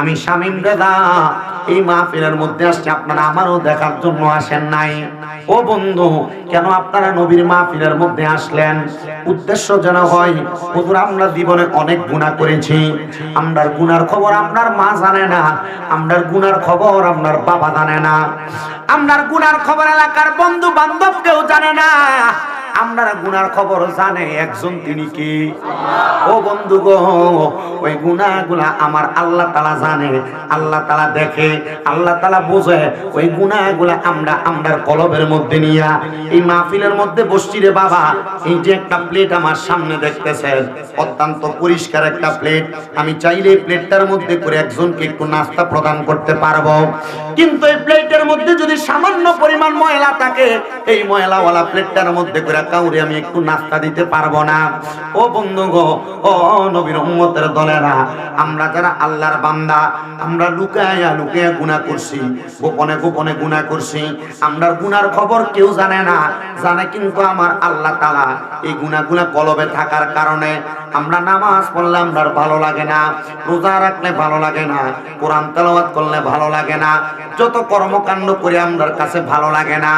আমি শামীম দাদা এই মাহফিলের মধ্যে আসছে। আপনারা আমারও দেখার জন্য আসেন নাই। ও বন্ধু, কেন আপনারা নবীর মাহফিলের মধ্যে আসলেন? উদ্দেশ্য যেন হয়, হুজুর, আমরা জীবনে অনেক গুনাহ করেছি। আমরার গুনার খবর আপনার মা জানে না, আমরার গুনার খবর আপনার বাবা জানে না। আমরার গুনার খবর এলাকার বন্ধু বান্ধব কেউ জানে না। আপনারা গুনার খবর জানে, একজন তিনি কি? ও বন্ধু গো, ওই গুনাহগুলা আমার আল্লাহ তালা জানে, আল্লাহ তালা দেখে, আল্লাহ তালা বোঝে, ওই গুনাহগুলা আমরা, আমরার কলবের মধ্যে নিয়া, এই মাহফিলের মধ্যে বসছি রে বাবা। এই যে একটা প্লেট আমার সামনে দেখতেছেন, অত্যন্ত পরিষ্কার একটা প্লেট আমি চাইলে প্লেটটার মধ্যে করে একজনকে একটু নাস্তা প্রদান করতে পারব। কিন্তু এই প্লেটের মধ্যে যদি সামান্য পরিমাণ ময়লা থাকে, এই ময়লাওয়ালা প্লেটটার মধ্যে করে কাউরে আমি একটু নাস্তা দিতে পারব না। ও বন্ধু গো, ও নবীর উম্মতের দলেরা, আমরা যারা আল্লাহর বান্দা, আমরা লুকায়া লুকায়া গুনাহ করছি, গোপনে গোপনে গুনাহ করছি। আমরা গুনার খবর কেউ জানে না, জানে কিন্তু আমার আল্লাহ তাআলা এই গুনাহগুলা কলবে থাকার কারণে আমরা নামাজ পড়লে আমরা ভালো লাগে না, রোজা রাখলে ভালো লাগে না, কোরআন তেলাওয়াত করলে ভালো লাগে না, যত কর্মকাণ্ড করে আমরার কাছে ভালো লাগে না।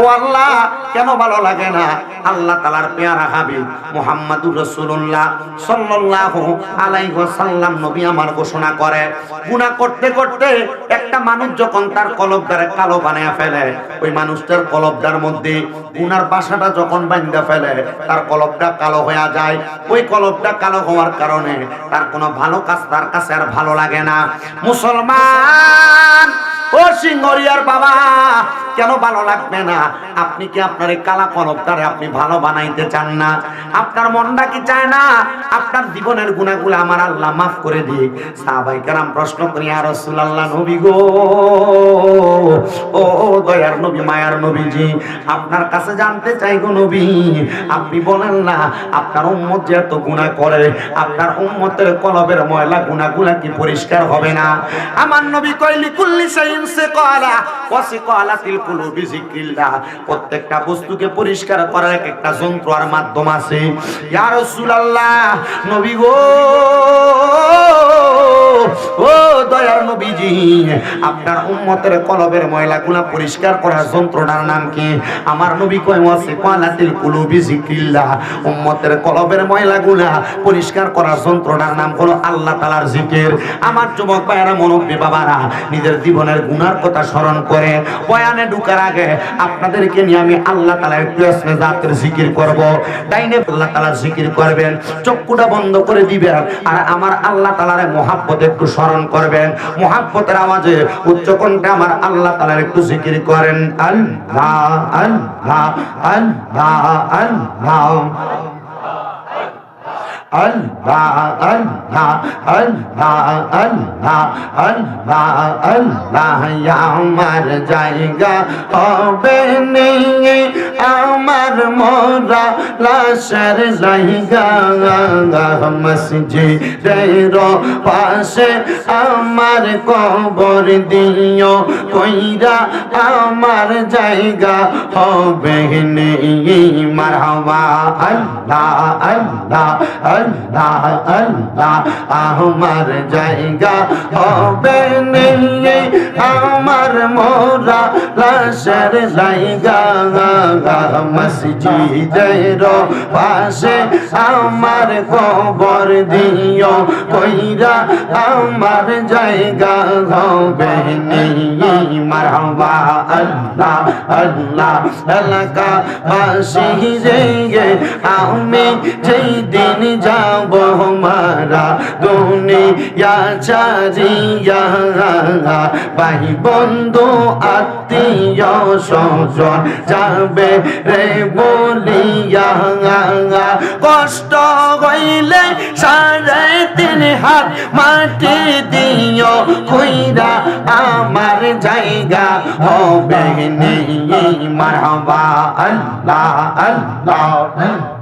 ও আল্লাহ, কেন ভালো লাগে না? আল্লাহ তালার পেয়ারা হাবিব মুহাম্মাদুর রাসূলুল্লাহ সাল্লাল্লাহু আলাইহি ওয়াসাল্লাম নবী আমার ঘোষণা করে, গুনাহ করতে করতে একটা মানুষ যখন তার কলবদারে কালো বানিয়ে ফেলে, ওই মানুষটার কলবদার মধ্যে গুনার বাসাটা যখন বান্ধা ফেলে, তার কলবটা কালো হয়ে যায়। ওই কলবটা কালো হওয়ার কারণে তার কোনো ভালো কাজ তার কাছে আর ভালো লাগে না। মুসলমান, ও সিংহরিয়ার বাবা, কেন ভালো লাগবে না? আপনি কি আপনার এই কালা কলবটারে আপনি ভালো বানাইতে চান না? আপনার মনটা কি চায় না? আপনার জীবনের গুণাগুলো আমার আল্লাহ মাফ করে দিক। সাহাবাই কারাম প্রশ্ন করি আর রাসূলুল্লাহ, নবী গো, ও নবী, মায়ার নবীজি। আপনার কাছে জানতে নবী, আপনি বলেন না, আপনার উম্মত যে এত গুনাহ করে, আপনার উম্মতের কলবের ময়লা গুনাহগুলা কি পরিষ্কার হবে না? আমার নবী কইলি কুল্লি ওয়া সিকালাতিল কুলুবি যিকরিল্লাহ। প্রত্যেকটা বস্তুকে পরিষ্কার করার এক একটা যন্ত্র আর মাধ্যম আছে। ইয়া রাসূলুল্লাহ, নবী গো, ও দয়ার নবীজি আপনার উম্মতের কলবের ময়লাগুলা পরিষ্কার করার যন্ত্রটার নাম কি? আমার নবী কয়, ওয়াসি কালাতিল কুলুবি যিকরিল্লাহ। উম্মতের কলবের ময়লাগুলা পরিষ্কার করার যন্ত্রটার নাম হলো আল্লাহ তাআলার জিকির। আমার যুবক ভাইয়েরা, মুরব্বী বাবারা, নিজের জীবনের গুনার কথা স্মরণ করে, বয়ানে ঢুকার আগে আপনাদেরকে নিয়ে আমি আল্লাহ তাআলা একটু জাতের জিকির করব। ডাইনে আল্লাহ তাআলার জিকির করবেন, চক্ষুটা বন্ধ করে দিবেন, আর আমার আল্লাহ তাআলার মহাব্বত একটু স্মরণ করবেন। মহাব্বতের আওয়াজে উচ্চ কণ্ঠে আমার আল্লাহ তালার একটু জিকির করেন আল্লাহ আল্লাহ আল্লাহ আল্লাহ। আল্লাহ আল্লাহ আল্লাহ আল্লাহ আল্লাহ আল্লাহ, আমার জায়গা হবে নেই, আমার মোরা লাশের জায়গা মসজিদের পাশে আমার কবর দিও, কইরা আমার জায়গা হবে নেই, মারহাবা, আল্লাহ আল্লাহ আল্লাহ আল্লাহ আমার জায়গা হবে নেই। আমার মোরা লাশের জায়গা, মসজিদের পাশে আমার কবর দিও। কইরা আমার জায়গা হবে নেই। মারহাবা আল্লাহ আল্লাহ এলাকা বাসি রে আমি যেই দিন যাব মারা, দুনিয়া চারিয়া ভাই বন্ধু, আত্মীয় স্বজন যাবে রে বলিয়া। কষ্ট হইলে সাড়ে তিন হাত মাটি দিও, খুইরা আমার জায়গা হবে নেই মারহাবা আল্লাহ আল্লাহ।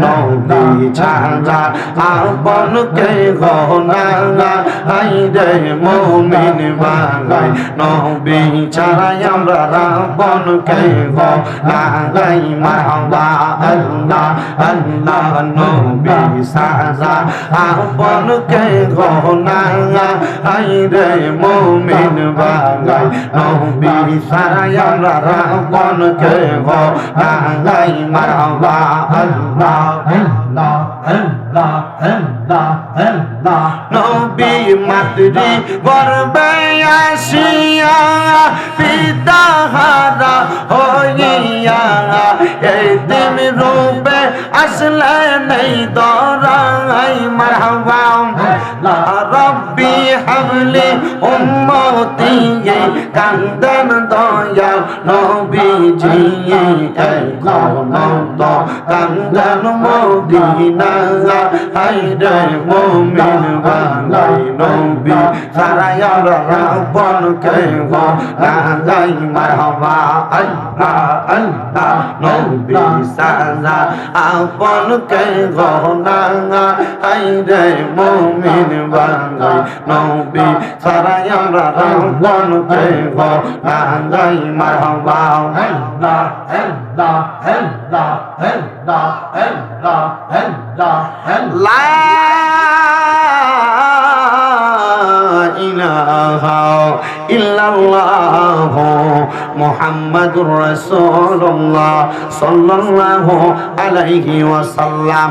নবী ছাড়া আপন কে গনা আই রে মুমিন বাঙাই নবী ছাড়া আমরা রাবণ কে গনা গাই মারহাবা আল্লাহ আল্লাহ নবী ছাড়া আপন কে গনা আই রে মুমিন বাঙাই নবী আমরা রাবণ কে গনা গাই মারহাবা আল্লাহ। নবী মাতৃ গর্বে আসিয়া পিতা হারা হইয়া এই দিন রূপে আসলে নেই দরাই মারহাবা রব্বি হাবলি উম্মতি কান্দন দয়া নবীজি কোনন্দ কান্দন মদিনা হাইরে মুমিন বালাই নবী, সারায় রাবণ কে গো গাই মারহাবা, আল্লাহ আল্লাহ, নবী সারা আপন কে গো না হাইরে মুমিন বালাই নবী, সারায় রাবণ কে গো গাই মারহাবা, আল্লাহ আল্লাহ আল্লাহ। আল্লাহ আল্লাহ আল্লাহ লা ইলাহা ইল্লাল্লাহ মুহাম্মাদুর রাসূলুল্লাহ সাল্লাল্লাহু আলাইহি ওয়াসাল্লাম